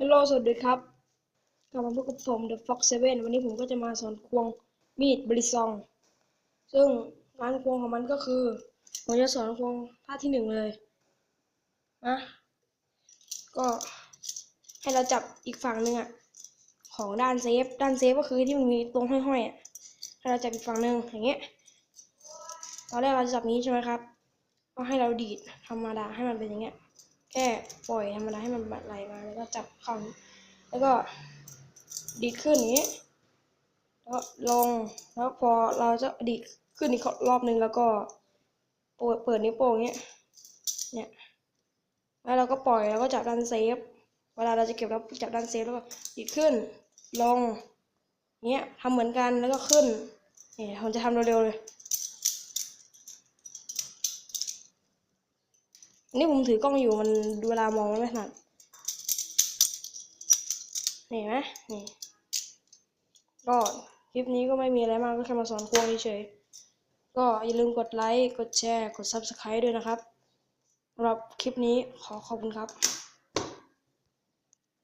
ฮัลโหลสวัสดีครับกลับมาพบกับผม The Fox 7 วันนี้ผมก็จะมาสอนควงมีดบริซอง ซึ่งงานควงของมันก็คือ ผมจะสอนควงท่าที่หนึ่งเลยนะก็ให้เราจับอีกฝั่งหนึ่งอะของด้านเซฟ ด้านเซฟก็คือที่มันมีตรงห้อยๆอะให้เราจับอีกฝั่งหนึ่งอย่างเงี้ย ตอนแรกเราจะจับนี้ใช่ไหมครับ ก็ให้เราดีดธรรมดาให้มันเป็นอย่างเงี้ย แค่ปล่อยธรรมดาให้มันไหลมาแล้วก็จับเข้าแล้วก็ดีขึ้นอย่างนี้แล้วลงแล้วพอเราจะดีขึ้นอีกรอบนึงแล้วก็เปิดเปิดนิ้วโป้งอย่างเงี้ยเนี่ยแล้วเราก็ปล่อยแล้วก็จับด้านเซฟ เวลาเราจะเก็บแล้วจับด้านเซฟแล้วก็ดีขึ้นลงเงี้ยทำเหมือนกันแล้วก็ขึ้นเนี่ยผมจะทำเร็วๆเลย นี่ผมถือกล้องอยู่มันเวลามองมันไม่ถนัดนี่เห็นไหมนี่ก็คลิปนี้ก็ไม่มีอะไรมากก็แค่มาสอนควงเฉยๆก็อย่าลืมกดไลค์ กดแชร์ กด Subscribe ด้วยนะครับสำหรับคลิปนี้ขอขอบคุณครับ